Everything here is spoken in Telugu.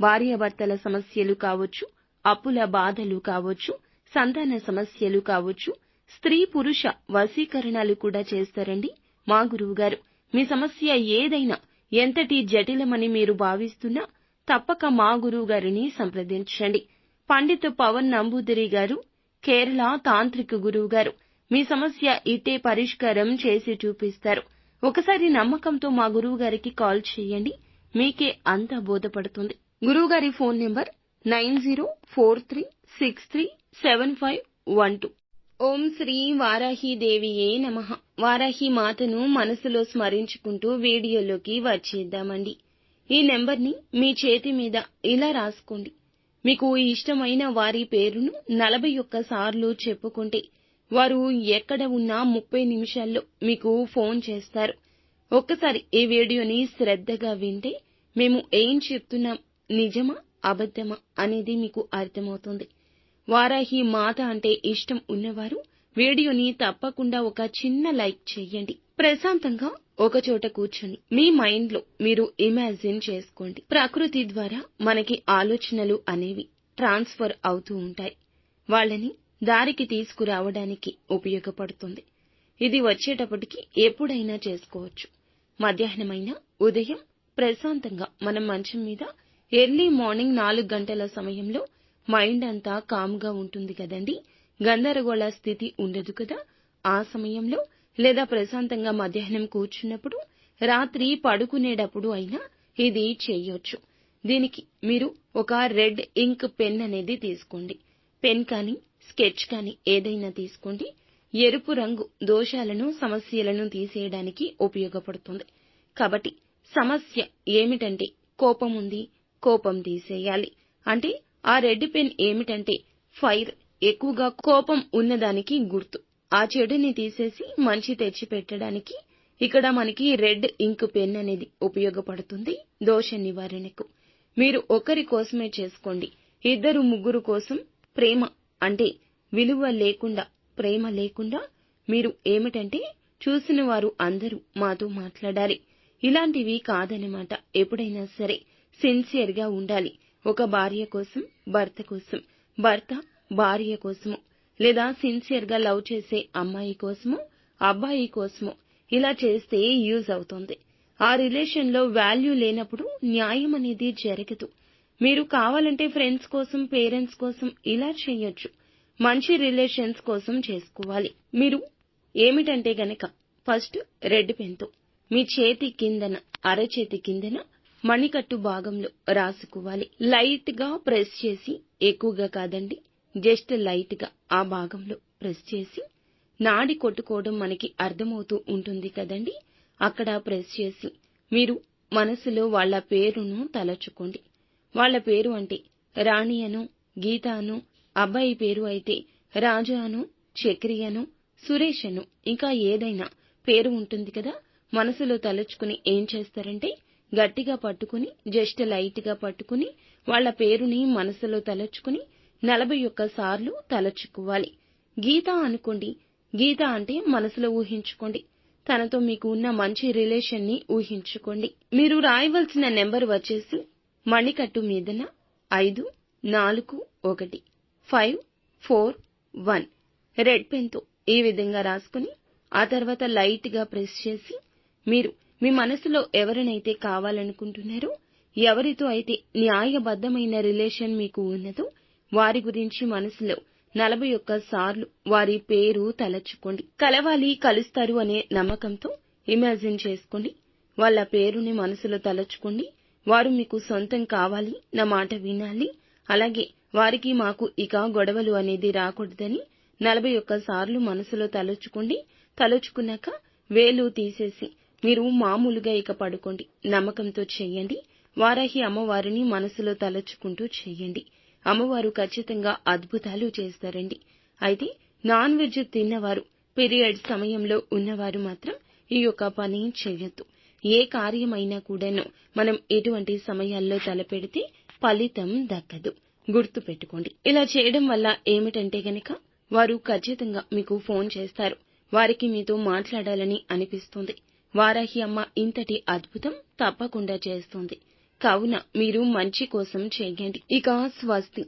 భార్యాభర్తల సమస్యలు కావచ్చు అప్పుల బాధలు కావచ్చు సంతాన సమస్యలు కావచ్చు స్త్రీ పురుష వశీకరణాలు కూడా చేస్తారండి మా గురువుగారు. మీ సమస్య ఏదైనా ఎంతటి జటిలమని మీరు భావిస్తున్నా తప్పక మా గురువు గారిని సంప్రదించండి. పండిత్ పవన్ నంబూదిరి గారు కేరళ తాంత్రిక గురువు గారు మీ సమస్య ఇట్టే పరిష్కారం చేసి చూపిస్తారు. ఒకసారి నమ్మకంతో మా గురువు గారికి కాల్ చేయండి. మీకే అంతా బోధపడుతుంది. గురువుగారి phone number nine zero four three six three seven five one two. ఓం శ్రీ వారాహి దేవియే నమ. వారాహి మాతను మనసులో స్మరించుకుంటూ వీడియోలోకి వచ్చేద్దామండి. ఈ నెంబర్ని మీ చేతి మీద ఇలా రాసుకోండి. మీకు ఇష్టమైన వారి పేరును నలభై ఒక్క సార్లు చెప్పుకుంటే వారు ఎక్కడ ఉన్నా ముప్పై నిమిషాల్లో మీకు ఫోన్ చేస్తారు. ఒక్కసారి ఈ వీడియోని శ్రద్ధగా వింటే మేము ఏం చెప్తున్నాం? నిజమా అబద్ధమా అనేది మీకు అర్థమవుతుంది. వారాహి మాత అంటే ఇష్టం ఉన్నవారు వీడియోని తప్పకుండా ఒక చిన్న లైక్ చేయండి. ప్రశాంతంగా ఒకచోట కూర్చొని మీ మైండ్లో మీరు ఇమాజిన్ చేసుకోండి. ప్రకృతి ద్వారా మనకి ఆలోచనలు అనేవి ట్రాన్స్ఫర్ అవుతూ ఉంటాయి. వాళ్ళని దారికి తీసుకురావడానికి ఉపయోగపడుతుంది. ఇది వచ్చేటప్పటికి ఎప్పుడైనా చేసుకోవచ్చు. మధ్యాహ్నమైనా ఉదయం ప్రశాంతంగా మనం మంచం మీద ఎర్లీ మార్నింగ్ నాలుగు గంటల సమయంలో మైండ్ అంతా కామ్గా ఉంటుంది కదండి. గందరగోళ స్థితి ఉండదు కదా. ఆ సమయంలో లేదా ప్రశాంతంగా మధ్యాహ్నం కూర్చున్నప్పుడు రాత్రి పడుకునేటప్పుడు అయినా ఇది చేయొచ్చు. దీనికి మీరు ఒక రెడ్ ఇంక్ పెన్ అనేది తీసుకోండి. పెన్ కానీ స్కెచ్ కానీ ఏదైనా తీసుకోండి. ఎరుపు రంగు దోషాలను సమస్యలను తీసేయడానికి ఉపయోగపడుతుంది. కాబట్టి సమస్య ఏమిటంటే కోపం ఉంది కోపం తీసేయాలి. అంటే ఆ రెడ్ పెన్ ఏమిటంటే ఫైర్ ఎక్కువగా కోపం ఉన్నదానికి గుర్తు. ఆ చెడుని తీసేసి మంచి తెచ్చి పెట్టడానికి ఇక్కడ మనకి రెడ్ ఇంక్ పెన్ అనేది ఉపయోగపడుతుంది దోష నివారణకు. మీరు ఒకరి కోసమే చేసుకోండి. ఇద్దరు ముగ్గురు కోసం ప్రేమ అంటే విలువ లేకుండా ప్రేమ లేకుండా మీరు ఏమిటంటే చూసిన వారు అందరూ మాతో మాట్లాడాలి. ఇలాంటివి కాదనమాట ఎప్పుడైనా సరే. సిన్సియర్గా ఉండాలి. ఒక భార్య కోసం భర్త కోసం. భర్త భార్య కోసము. లేదా సిన్సియర్గా లవ్ చేసే అమ్మాయి కోసము అబ్బాయి కోసము. ఇలా చేస్తే యూజ్ అవుతుంది. ఆ రిలేషన్లో వాల్యూ లేనప్పుడు న్యాయం అనేది జరగదు. మీరు కావాలంటే ఫ్రెండ్స్ కోసం పేరెంట్స్ కోసం ఇలా చేయొచ్చు. మంచి రిలేషన్స్ కోసం చేసుకోవాలి. మీరు ఏమిటంటే గనక ఫస్ట్ రెడ్ పెన్తో మీ చేతి కిందన అరచేతి కిందన మణికట్టు భాగంలో రాసుకోవాలి. లైట్గా ప్రెస్ చేసి ఎక్కువగా కాదండి జస్ట్ లైట్గా ఆ భాగంలో ప్రెస్ చేసి నాడి కొట్టుకోవడం మనకి అర్థమవుతూ ఉంటుంది కదండి. అక్కడ ప్రెస్ చేసి మీరు మనసులో వాళ్ళ పేరును తలచుకోండి. వాళ్ళ పేరు అంటే రాణి అను గీత అను అబ్బాయి పేరు అయితే రాజు అను చక్రియను సురేష్ అను ఇంకా ఏదైనా పేరు ఉంటుంది కదా. మనసులో తలుచుకుని ఏం చేస్తారంటే గట్టిగా పట్టుకుని జస్ట్ లైట్గా పట్టుకుని వాళ్ళ పేరుని మనసులో తలచుకుని నలభై ఒక్క సార్లు తలచుకోవాలి. గీత అనుకోండి. గీత అంటే మనసులో ఊహించుకోండి. తనతో మీకు ఉన్న మంచి రిలేషన్ని ఊహించుకోండి. మీరు రాయవలసిన నెంబర్ వచ్చేసి మణికట్టు మీదన ఐదు నాలుగు ఒకటి ఫైవ్ ఫోర్ వన్. రెడ్ పెన్తో ఈ విధంగా రాసుకుని ఆ తర్వాత లైట్గా ప్రెస్ చేసి మీరు మీ మనసులో ఎవరినైతే కావాలనుకుంటున్నారో ఎవరితో అయితే న్యాయబద్ధమైన రిలేషన్ మీకు ఉన్నదో వారి గురించి మనసులో నలభై ఒక్క సార్లు వారి పేరు తలచుకోండి. కలవాలి కలుస్తారు అనే నమ్మకంతో ఇమాజిన్ చేసుకోండి. వాళ్ళ పేరుని మనసులో తలచుకోండి. వారు మీకు సొంతం కావాలి నా మాట వినాలి. అలాగే వారికి మాకు ఇక గొడవలు అనేది రాకూడదని నలభై ఒక్క సార్లు మనసులో తలుచుకోండి. తలుచుకున్నాక వేలు తీసేసి మీరు మామూలుగా ఇక పడుకోండి. నమ్మకంతో చేయండి. వారాహి అమ్మవారిని మనసులో తలచుకుంటూ చేయండి. అమ్మవారు ఖచ్చితంగా అద్భుతాలు చేస్తారండి. అయితే నాన్ వెజ్ తిన్నవారు పీరియడ్ సమయంలో ఉన్నవారు మాత్రం ఈ యొక్క పని చేయొద్దు. ఏ కార్యమైనా కూడాను మనం ఎటువంటి సమయాల్లో తలపెడితే ఫలితం దక్కదు. గుర్తు పెట్టుకోండి. ఇలా చేయడం వల్ల ఏమిటంటే గనక వారు ఖచ్చితంగా మీకు ఫోన్ చేస్తారు. వారికి మీతో మాట్లాడాలని అనిపిస్తుంది. వారాహి అమ్మ ఇంతటి అద్భుతం తప్పకుండా చేస్తుంది. కావున మీరు మంచి కోసం చేయండి. ఇక స్వస్తి.